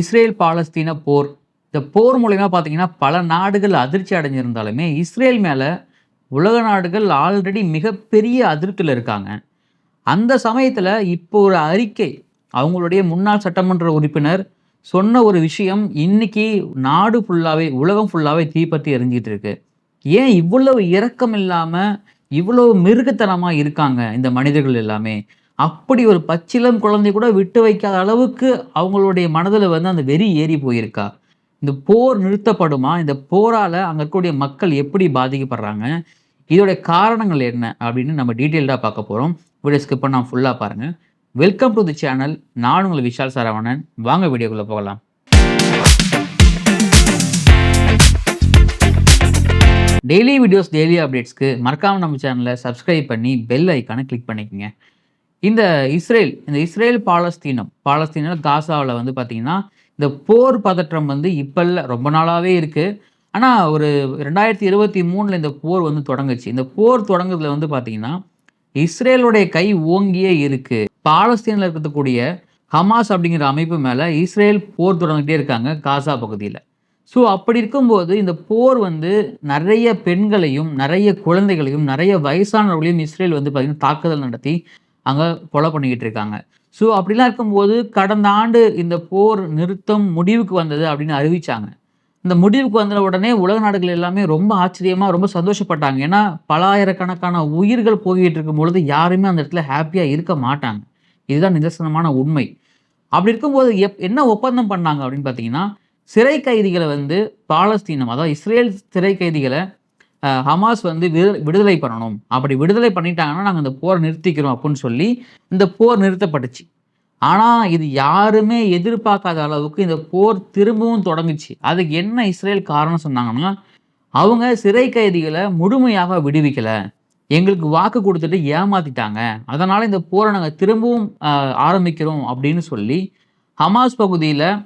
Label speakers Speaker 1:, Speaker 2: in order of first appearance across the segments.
Speaker 1: Israel பாலஸ்தீன போர். இந்த போர் மூலயமா பார்த்தீங்கன்னா பல நாடுகள் அதிர்ச்சி அடைஞ்சிருந்தாலுமே இஸ்ரேல் மேலே உலக நாடுகள் ஆல்ரெடி மிகப்பெரிய அதிருப்தியில் இருக்காங்க. அந்த சமயத்தில் இப்போ ஒரு அறிக்கை அவங்களுடைய முன்னாள் சட்டமன்ற உறுப்பினர் சொன்ன ஒரு விஷயம் இன்னைக்கு நாடு ஃபுல்லாகவே உலகம் ஃபுல்லாகவே தீப்பற்றி எரிஞ்சிட்டு இருக்கு. ஏன் இவ்வளவு இரக்கம் இல்லாமல் இவ்வளவு மிருகத்தனமாக இருக்காங்க இந்த மனிதர்கள் எல்லாமே? அப்படி ஒரு பச்சிலம் குழந்தை கூட விட்டு வைக்காத அளவுக்கு அவங்களுடைய மனதில் வந்து அந்த வெறி ஏறி போயிருக்கா. இந்த போர் நிறுத்தப்படுமா? இந்த போரால் அங்கே இருக்கக்கூடிய மக்கள் எப்படி பாதிக்கப்படுறாங்க? இதோடைய காரணங்கள் என்ன? அப்படின்னு நம்ம டீட்டெயில்டாக பார்க்க போகிறோம் வீடியோ ஸ்கிப் பண்ணால் ஃபுல்லாக பாருங்கள் வெல்கம் டு தி சேனல் நான் உங்கள் விஷால் சரவணன். வாங்க வீடியோக்குள்ளே போகலாம். டெய்லி வீடியோஸ் டெய்லி அப்டேட்ஸ்க்கு மறக்காமல் நம்ம சேனலை சப்ஸ்கிரைப் பண்ணி பெல் ஐக்கானை கிளிக் பண்ணிக்கோங்க. இந்த இஸ்ரேல் இந்த இஸ்ரேல் பாலஸ்தீனம் பாலஸ்தீனில் காசாவில் வந்து பார்த்திங்கன்னா இந்த போர் பதற்றம் வந்து இப்போ இல்லை ரொம்ப நாளாகவே இருக்குது ஆனால் ஒரு ரெண்டாயிரத்தி இருபத்தி மூணில் இந்த போர் வந்து தொடங்குச்சு. இந்த போர் தொடங்குறதுல வந்து பார்த்திங்கன்னா இஸ்ரேலுடைய கை ஓங்கியே இருக்குது பாலஸ்தீனில் இருக்கக்கூடிய ஹமாஸ் அப்படிங்கிற அமைப்பு மேலே இஸ்ரேல் போர் தொடங்கிட்டே இருக்காங்க காசா பகுதியில். ஸோ அப்படி இருக்கும்போது இந்த போர் வந்து நிறைய பெண்களையும் நிறைய குழந்தைகளையும் நிறைய வயசானவர்களையும் இஸ்ரேல் வந்து பார்த்திங்கன்னா தாக்குதல் நடத்தி அங்கே கொலை பண்ணிக்கிட்டு இருக்காங்க. ஸோ அப்படிலாம் இருக்கும்போது கடந்த ஆண்டு இந்த போர் நிறுத்தம் முடிவுக்கு வந்தது அப்படின்னு அறிவித்தாங்க இந்த முடிவுக்கு வந்த உடனே உலக நாடுகள் எல்லாமே ரொம்ப ஆச்சரியமாக ரொம்ப சந்தோஷப்பட்டாங்க. ஏன்னா பலாயிரக்கணக்கான உயிர்கள் போய்கிட்டு இருக்கும் பொழுது யாருமே அந்த இடத்துல ஹாப்பியாக இருக்க மாட்டாங்க. இதுதான் நிதர்சனமான உண்மை. அப்படி இருக்கும்போது எப் என்ன ஒப்பந்தம் பண்ணாங்க அப்படின்னு பார்த்தீங்கன்னா சிறை கைதிகளை வந்து பாலஸ்தீனம் அதாவது இஸ்ரேல் சிறை கைதிகளை ஹமாஸ் வந்து விடு- விடுதலை பண்ணணும். அப்படி விடுதலை பண்ணிட்டாங்கன்னா நாங்கள் இந்த போரை நிறுத்திக்கிறோம் அப்படின்னு சொல்லி இந்த போர் நிறுத்தப்பட்டுச்சு. ஆனால் இது யாருமே எதிர்பார்க்காத அளவுக்கு இந்த போர் திரும்பவும் தொடங்குச்சு. அதுக்கு என்ன இஸ்ரேல் காரணம் சொன்னாங்கன்னா அவங்க சிறை கைதிகளை முழுமையாக விடுவிக்கலை. எங்களுக்கு வாக்கு கொடுத்துட்டு ஏமாத்திட்டாங்க. அதனால் இந்த போரை நாங்கள் திரும்பவும் ஆரம்பிக்கிறோம் அப்படின்னு சொல்லி ஹமாஸ் பகுதியில்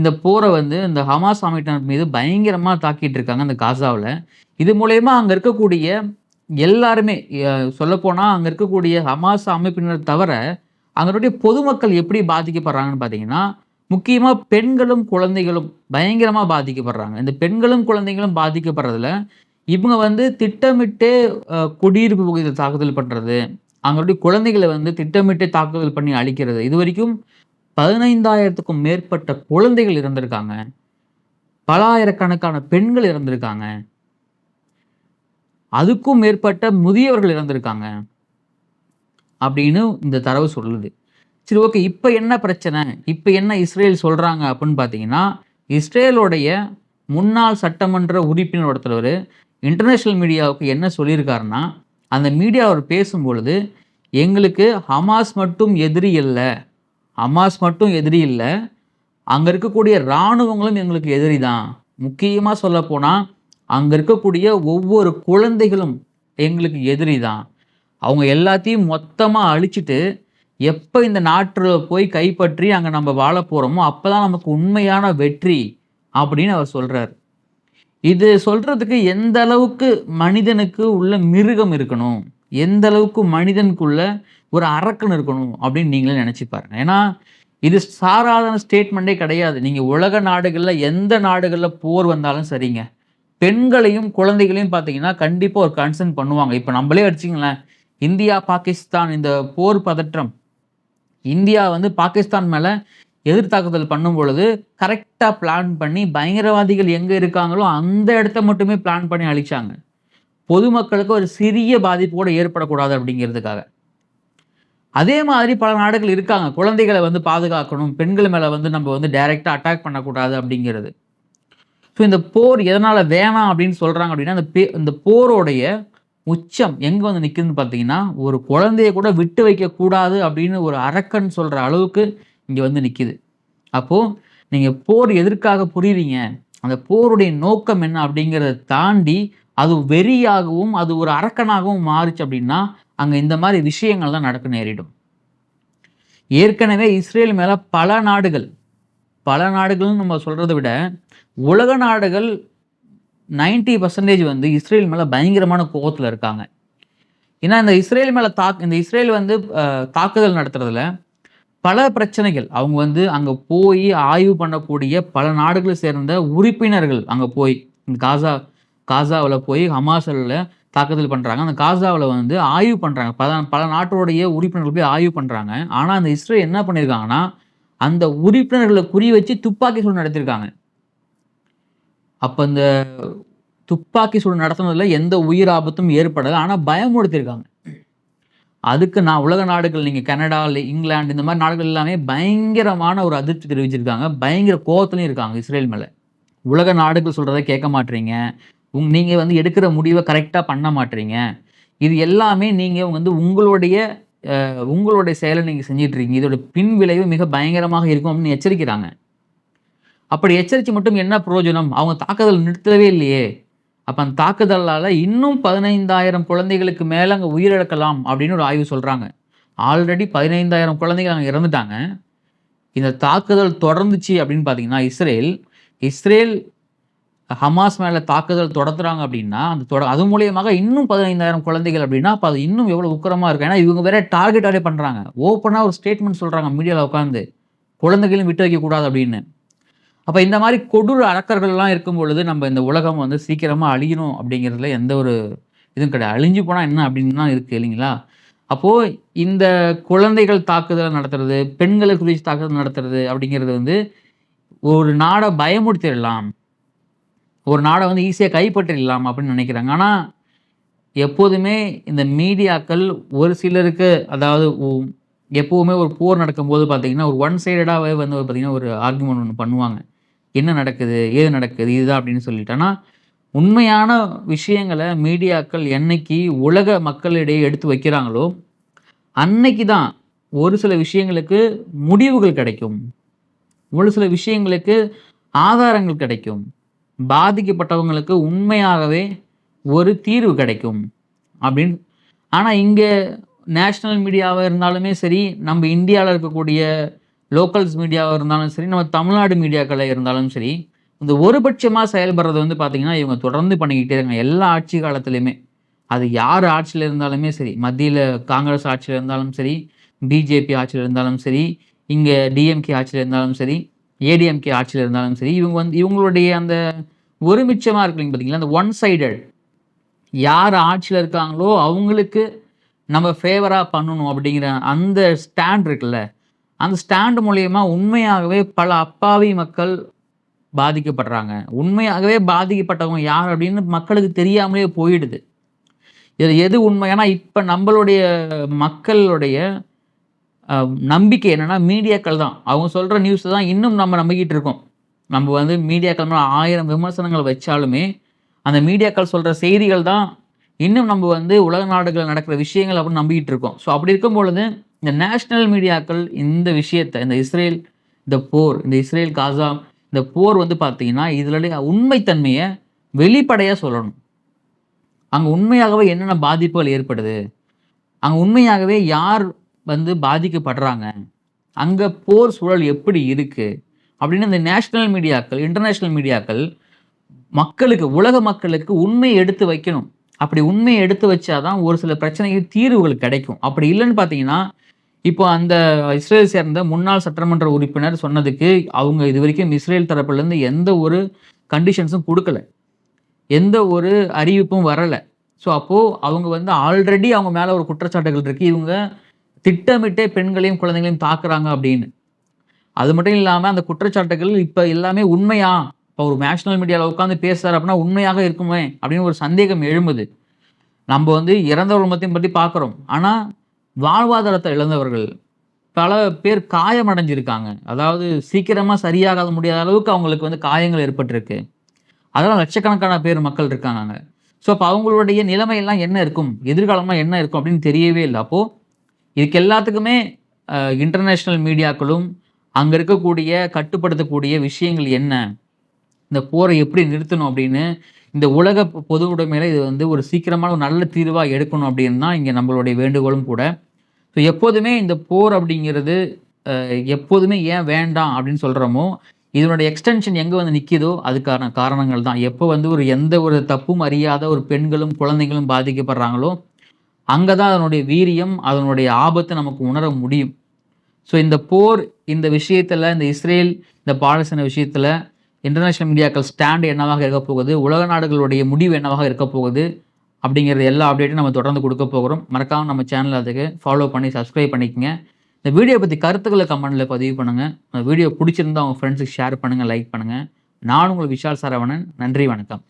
Speaker 1: இந்த போரை வந்து இந்த ஹமாஸ் அமைப்பினர் மீது பயங்கரமாக தாக்கிட்டு இருக்காங்க அந்த காசாவில். இது மூலயமா அங்கே இருக்கக்கூடிய எல்லாருமே சொல்லப்போனால் அங்கே இருக்கக்கூடிய ஹமாஸ் அமைப்பினர் தவிர அங்களுடைய பொதுமக்கள் எப்படி பாதிக்கப்படுறாங்கன்னு பார்த்தீங்கன்னா முக்கியமாக பெண்களும் குழந்தைகளும் பயங்கரமாக பாதிக்கப்படுறாங்க. இந்த பெண்களும் குழந்தைகளும் பாதிக்கப்படுறதுல இவங்க வந்து திட்டமிட்டே குடியிருப்பு பகுதியில் தாக்குதல் பண்ணுறது அவங்களுடைய குழந்தைகளை வந்து திட்டமிட்டே தாக்குதல் பண்ணி அழிக்கிறது இது வரைக்கும் பதினைந்தாயிரத்துக்கும் மேற்பட்ட குழந்தைகள் இறந்திருக்காங்க. பல ஆயிரக்கணக்கான பெண்கள் இறந்திருக்காங்க. அதுக்கும் மேற்பட்ட முதியவர்கள் இறந்திருக்காங்க. அப்படின்னு இந்த தரவு சொல்லுது. சரி ஓகே இப்போ என்ன பிரச்சனை? இப்போ என்ன இஸ்ரேல் சொல்கிறாங்க அப்படின்னு பார்த்தீங்கன்னா இஸ்ரேலுடைய முன்னாள் சட்டமன்ற உறுப்பினர் ஒருத்தர் இன்டர்நேஷ்னல் மீடியாவுக்கு என்ன சொல்லியிருக்காருன்னா அந்த மீடியா அவர் பேசும்பொழுது எங்களுக்கு ஹமாஸ் மட்டும் எதிரி இல்லை ஹமாஸ் மட்டும் எதிரி இல்லை அங்கே இருக்கக்கூடிய இராணுவங்களும் எங்களுக்கு எதிரி தான். முக்கியமாக சொல்லப்போனால் அங்கே இருக்கக்கூடிய ஒவ்வொரு குழந்தைகளும் எங்களுக்கு எதிரி தான். அவங்க எல்லாத்தையும் மொத்தமாக அழிச்சிட்டு எப்போ இந்த நாட்டில் போய் கைப்பற்றி அங்கே நம்ம வாழ போகிறோமோ அப்போ தான் நமக்கு உண்மையான வெற்றி அப்படின்னு அவர் சொல்கிறார் இது சொல்கிறதுக்கு எந்த அளவுக்கு மனிதனுக்கு உள்ள மிருகம் இருக்கணும்? எந்த அளவுக்கு மனிதனுக்குள்ள ஒரு அரக்கன் இருக்கணும் அப்படின்னு நீங்களே நினச்சி பாருங்க. ஏன்னா இது சாராதன ஸ்டேட்மெண்ட்டே கிடையாது. நீங்கள் உலக நாடுகளில் எந்த நாடுகளில் போர் வந்தாலும் சரிங்க. பெண்களையும் குழந்தைகளையும் பார்த்தீங்கன்னா கண்டிப்பாக ஒரு கன்சர்ன் பண்ணுவாங்க. இப்போ நம்மளே அடிச்சிங்களேன் இந்தியா பாகிஸ்தான் இந்த போர் பதற்றம். இந்தியா வந்து பாகிஸ்தான் மேலே எதிர்த்தாக்குதல் பண்ணும் பொழுது கரெக்டாக பிளான் பண்ணி பயங்கரவாதிகள் எங்கே இருக்காங்களோ அந்த இடத்த மட்டுமே பிளான் பண்ணி அழிச்சாங்க. பொதுமக்களுக்கு ஒரு சிறிய பாதிப்பு கூட ஏற்படக்கூடாது அப்படிங்கிறதுக்காக. அதே மாதிரி பல நாடுகள் இருக்காங்க. குழந்தைகளை வந்து பாதுகாக்கணும். பெண்கள் மேலே வந்து நம்ம வந்து டைரெக்டாக அட்டாக் பண்ணக்கூடாது அப்படிங்கிறது. ஸோ இந்த போர் எதனால் வேணாம் அப்படின்னு சொல்கிறாங்க அப்படின்னா இந்த பே இந்த போரோடைய உச்சம் எங்கே வந்து நிற்குதுன்னு பார்த்தீங்கன்னா ஒரு குழந்தைய கூட விட்டு வைக்கக்கூடாது அப்படின்னு ஒரு அரக்கன் சொல்கிற அளவுக்கு இங்கே வந்து நிற்கிது அப்போது நீங்கள் போர் எதற்காக புரியுறீங்க? அந்த போருடைய நோக்கம் என்ன அப்படிங்கிறத தாண்டி அது வெறியாகவும் அது ஒரு அரக்கனாகவும் மாறுச்சு அப்படின்னா அங்கே இந்த மாதிரி விஷயங்கள் தான் நடக்க நேரிடும் ஏற்கனவே இஸ்ரேல் மேலே பல நாடுகள் பல நாடுகள்னு நம்ம சொல்கிறத விட உலக நாடுகள் 90% பர்சன்டேஜ் வந்து இஸ்ரேல் மேலே பயங்கரமான கோபத்தில் இருக்காங்க. ஏன்னா இந்த இஸ்ரேல் மேலே தாக் இந்த இஸ்ரேல் வந்து தாக்குதல் நடத்துறதுல பல பிரச்சனைகள். அவங்க வந்து அங்கே போய் ஆய்வு பண்ணக்கூடிய பல நாடுகளை சேர்ந்த உறுப்பினர்கள் அங்கே போய் காசா காசாவில் போய் ஹமாசலில் தாக்குதல் பண்ணுறாங்க அந்த காசாவில் வந்து ஆய்வு பண்ணுறாங்க பல பல நாட்டோடைய உறுப்பினர்கள் போய் ஆய்வு பண்ணுறாங்க ஆனால் அந்த இஸ்ரேல் என்ன பண்ணியிருக்காங்கன்னா அந்த உறுப்பினர்களை குறி வச்சு துப்பாக்கி சூடு நடத்தியிருக்காங்க அப்போ இந்த துப்பாக்கி சூடு நடத்துனதில் எந்த உயிர் ஆபத்தும் ஏற்படலை. ஆனால் பயமுறுத்தியிருக்காங்க அதுக்கு நான் உலக நாடுகள் நீங்கள் கனடா இல்லை இங்கிலாந்து இந்த மாதிரி நாடுகள் எல்லாமே பயங்கரமான ஒரு அதிர்ச்சி தெரிவிச்சிருக்காங்க. பயங்கர கோவத்துலையும் இருக்காங்க இஸ்ரேல் மேலே. உலக நாடுகள் சொல்கிறத கேட்க மாட்டீங்க. உங் நீங்கள் வந்து எடுக்கிற முடிவை கரெக்டாக பண்ண மாட்டீங்க இது எல்லாமே நீங்கள் வந்து உங்களுடைய உங்களுடைய செயலை நீங்கள் செஞ்சிட்ருக்கீங்க இதோட பின் விளைவு மிக பயங்கரமாக இருக்கும் அப்படின்னு எச்சரிக்கிறாங்க. அப்படி எச்சரித்து மட்டும் என்ன பிரயோஜனம்? அவங்க தாக்குதல் நிறுத்தவே இல்லையே. அப்போ அந்த தாக்குதலால் இன்னும் பதினைந்தாயிரம் குழந்தைகளுக்கு மேலே அங்கே உயிரிழக்கலாம் அப்படின்னு ஒரு ஆய்வு சொல்கிறாங்க ஆல்ரெடி பதினைந்தாயிரம் குழந்தைகள் அங்கே இறந்துட்டாங்க. இந்த தாக்குதல் தொடர்ந்துச்சு அப்படின்னு பார்த்தீங்கன்னா இஸ்ரேல் இஸ்ரேல் ஹமாஸ் மேலே தாக்குதல் தொடர்த்துறாங்க அப்படின்னா அந்த தொட அது மூலியமாக இன்னும் பதினைந்தாயிரம் குழந்தைகள் அப்படின்னா அப்போ அது இன்னும் எவ்வளோ உக்கரமாக இருக்கும்? ஏன்னா இவங்க வேற டார்கெட்டாகவே பண்ணுறாங்க ஓப்பனாக ஒரு ஸ்டேட்மெண்ட் சொல்கிறாங்க மீடியாவில் உட்காந்து குழந்தைகளையும் விட்டு வைக்கக்கூடாது அப்படின்னு. அப்போ இந்த மாதிரி கொடூர அடக்கர்கள்லாம் இருக்கும் பொழுது நம்ம இந்த உலகம் வந்து சீக்கிரமாக அழியணும் அப்படிங்கிறதுல எந்த ஒரு இதுவும் கிடையாது. அழிஞ்சு போனால் என்ன அப்படின்னு தான் இருக்குது இல்லைங்களா? அப்போது இந்த குழந்தைகள் தாக்குதல் நடத்துறது பெண்களை குறித்து தாக்குதல் நடத்துறது அப்படிங்கிறது வந்து ஒரு நாடை பயமுறுத்திடலாம். ஒரு நாடை வந்து ஈஸியாக கைப்பற்றிடலாம் அப்படின்னு நினைக்கிறாங்க. ஆனால் எப்போதுமே இந்த மீடியாக்கள் ஒரு சிலருக்கு அதாவது எப்போவுமே ஒரு போர் நடக்கும்போது பார்த்தீங்கன்னா ஒரு ஒன் சைடடாகவே வந்து பார்த்திங்கன்னா ஒரு ஆர்குமெண்ட் ஒன்று பண்ணுவாங்க. என்ன நடக்குது? ஏது நடக்குது? இதுதான் அப்படின்னு சொல்லிட்டு. ஆனால் உண்மையான விஷயங்களை மீடியாக்கள் என்னைக்கு உலக மக்களிடையே எடுத்து வைக்கிறாங்களோ அன்னைக்கு தான் ஒரு சில விஷயங்களுக்கு முடிவுகள் கிடைக்கும். ஒரு சில விஷயங்களுக்கு ஆதாரங்கள் கிடைக்கும். பாதிக்கப்பட்டவங்களுக்கு உண்மையாகவே ஒரு தீர்வு கிடைக்கும். அப்படின்னு. ஆனால் இங்கே நேஷ்னல் மீடியாவாக இருந்தாலுமே சரி நம்ம இந்தியாவில் இருக்கக்கூடிய லோக்கல்ஸ் மீடியாவாக இருந்தாலும் சரி நம்ம தமிழ்நாடு மீடியாக்களை இருந்தாலும் சரி இந்த ஒருபட்சமாக செயல்படுறது வந்து பார்த்திங்கன்னா இவங்க தொடர்ந்து பண்ணிக்கிட்டே இருக்காங்க. எல்லா ஆட்சி காலத்துலேயுமே. அது யார் ஆட்சியில் இருந்தாலுமே சரி மத்தியில் காங்கிரஸ் ஆட்சியில் இருந்தாலும் சரி பிஜேபி ஆட்சியில் இருந்தாலும் சரி இங்கே டிஎம்கே ஆட்சியில் இருந்தாலும் சரி ஏடிஎம்கே ஆட்சியில் இருந்தாலும் சரி இவங்க வந்து இவங்களுடைய அந்த ஒருமிச்சமாக இருக்குல்லைங்க பார்த்தீங்களா அந்த ஒன் சைடட் யார் ஆட்சியில் இருக்காங்களோ அவங்களுக்கு நம்ம ஃபேவராக பண்ணணும் அப்படிங்கிற அந்த ஸ்டாண்ட் இருக்குல்ல. அந்த ஸ்டாண்ட் மூலயமா உண்மையாகவே பல அப்பாவி மக்கள் பாதிக்கப்படுறாங்க. உண்மையாகவே பாதிக்கப்பட்டவங்க யார் அப்படின்னு மக்களுக்கு தெரியாமலே போயிடுது. இது எது உண்மை? ஏன்னா இப்போ நம்மளுடைய மக்களுடைய நம்பிக்கை என்னென்னா மீடியாக்கள் தான். அவங்க சொல்கிற நியூஸ் தான் இன்னும் நம்ம நம்பிக்கிட்டு இருக்கோம். நம்ம வந்து மீடியாக்கள் ஆயிரம் விமர்சனங்கள் வச்சாலுமே அந்த மீடியாக்கள் சொல்கிற செய்திகள் தான் இன்னும் நம்ம வந்து உலக நாடுகளில் நடக்கிற விஷயங்கள் அப்படின்னு நம்பிக்கிட்டு இருக்கோம். ஸோ அப்படி இருக்கும் பொழுது இந்த நேஷ்னல் மீடியாக்கள் இந்த விஷயத்தை இந்த இஸ்ரேல் இந்த போர் இந்த இஸ்ரேல் காசா இந்த போர் வந்து பார்த்திங்கன்னா இதனுடைய உண்மைத்தன்மையை வெளிப்படையாக சொல்லணும். அங்கே உண்மையாகவே என்னென்ன பாதிப்புகள் ஏற்படுது? அங்கே உண்மையாகவே யார் வந்து பாதிக்கப்படுறாங்க. அங்கே போர் சூழல் எப்படி இருக்குது அப்படின்னு இந்த நேஷ்னல் மீடியாக்கள் இன்டர்நேஷ்னல் மீடியாக்கள் மக்களுக்கு உலக மக்களுக்கு உண்மையை எடுத்து வைக்கணும். அப்படி உண்மையை எடுத்து வச்சாதான் ஒரு சில பிரச்சனைகள் தீர்வுகள் கிடைக்கும். அப்படி இல்லைன்னு பார்த்தீங்கன்னா இப்போ அந்த இஸ்ரேல் சேர்ந்த முன்னாள் சட்டமன்ற உறுப்பினர் சொன்னதுக்கு அவங்க இது வரைக்கும் இஸ்ரேல் தரப்புலேருந்து எந்த ஒரு கண்டிஷன்ஸும் கொடுக்கல. எந்த ஒரு அறிவிப்பும் வரலை. ஸோ அப்போது அவங்க வந்து ஆல்ரெடி அவங்க மேலே ஒரு குற்றச்சாட்டுகள் இருக்குது இவங்க திட்டமிட்டே பெண்களையும் குழந்தைகளையும் தாக்குறாங்க அப்படின்னு. அது மட்டும் இல்லாமல் அந்த குற்றச்சாட்டுகள் இப்போ எல்லாமே உண்மையா? இப்போ ஒரு நேஷனல் மீடியாவில் உட்காந்து பேசுறாரு அப்படின்னா உண்மையாக இருக்குமே அப்படின்னு ஒரு சந்தேகம் எழும்புது. நம்ம வந்து இறந்த மத்தையும் பற்றி பார்க்குறோம் ஆனால் வாழ்வாதாரத்தை இழந்தவர்கள் பல பேர் காயமடைஞ்சிருக்காங்க. அதாவது சீக்கிரமாக சரியாகாத முடியாத அளவுக்கு அவங்களுக்கு வந்து காயங்கள் ஏற்பட்டிருக்கு. அதெல்லாம் லட்சக்கணக்கான பேர் மக்கள் இருக்காங்க. ஸோ அப்போ அவங்களுடைய நிலைமையெல்லாம் என்ன இருக்கும்? எதிர்காலமாக என்ன இருக்கும் அப்படின்னு தெரியவே இல்லை. அப்போது இதுக்கு எல்லாத்துக்குமே இன்டர்நேஷ்னல் மீடியாக்களும் அங்கே இருக்கக்கூடிய கட்டுப்படுத்தக்கூடிய விஷயங்கள் என்ன? இந்த போரை எப்படி நிறுத்தணும் அப்படின்னு இந்த உலக பொது உடைமையில இது வந்து ஒரு சீக்கிரமான ஒரு நல்ல தீர்வாக எடுக்கணும் அப்படின்னு தான் இங்கே நம்மளுடைய வேண்டுகோளும் கூட. ஸோ எப்போதுமே இந்த போர் அப்படிங்கிறது எப்போதுமே ஏன் வேண்டாம் அப்படின்னு சொல்கிறோமோ இதனுடைய எக்ஸ்டென்ஷன் எங்கே வந்து நிற்கிதோ அதுக்கான காரணங்கள் தான். எப்போ வந்து ஒரு எந்த ஒரு தப்பும் அறியாத ஒரு பெண்களும் குழந்தைகளும் பாதிக்கப்படுறாங்களோ அங்கே தான் அதனுடைய வீரியம் அதனுடைய ஆபத்தை நமக்கு உணர முடியும். ஸோ இந்த போர் இந்த விஷயத்தில் இந்த இஸ்ரேல் இந்த பாலஸ்தீன விஷயத்தில் இன்டர்நேஷ்னல் மீடியாக்கள் ஸ்டாண்டு என்னவாக இருக்க போகுது உலக நாடுகளுடைய முடிவு என்னவாக இருக்க போகுது அப்படிங்கிறது எல்லா அப்டேட்டும் நம்ம தொடர்ந்து கொடுக்க போகிறோம். மறக்காமல் நம்ம சேனல் அதுக்கு ஃபாலோ பண்ணி சப்ஸ்கிரைப் பண்ணிக்கங்க. இந்த வீடியோ பற்றி கருத்துக்களை கமெண்டில் பதிவு பண்ணுங்கள் இந்த வீடியோ பிடிச்சிருந்தா உங்கள் ஃப்ரெண்ட்ஸுக்கு ஷேர் பண்ணுங்கள் லைக் பண்ணுங்கள் நான் உங்கள் விஷால் சரவணன். நன்றி வணக்கம்.